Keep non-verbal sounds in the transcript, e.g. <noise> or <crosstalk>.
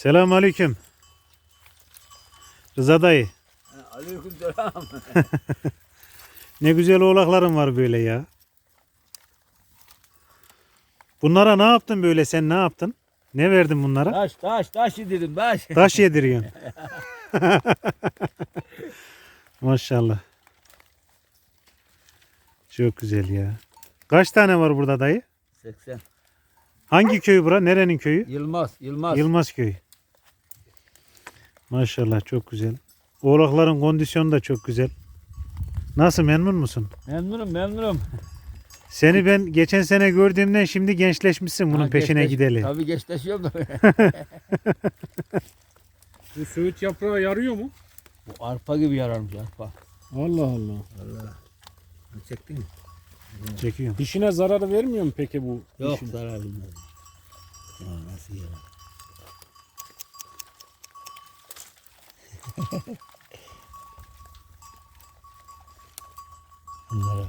Selam aleyküm. Rıza dayı. Aleyküm selam. <laughs> Ne güzel oğlakların var böyle ya. Bunlara ne yaptın böyle sen ne yaptın? Ne verdin bunlara? taş taş taş dedim taş. Taş <laughs> yediriyorsun. <laughs> Maşallah. Çok güzel ya. Kaç tane var burada dayı? 80. Hangi köy bura? Nerenin köyü? Yılmaz, Yılmaz. Yılmaz köyü. Maşallah çok güzel. Oğlakların kondisyonu da çok güzel. Nasıl memnun musun? memnunum, memnunum. Seni ben geçen sene gördüğümden şimdi gençleşmişsin bunun Ha, peşine geçleş- gideli. Tabii geçleşiyorum da. <laughs> Bu söğüt yaprağı yarıyor mu? Bu arpa gibi yararmış arpa. Allah Allah. Allah. Çektin mi? Çekiyorum. Dişine zarar vermiyor mu peki bu? Yok dişin? zarar bilmez. Ya nasıl yarar? Bunlara.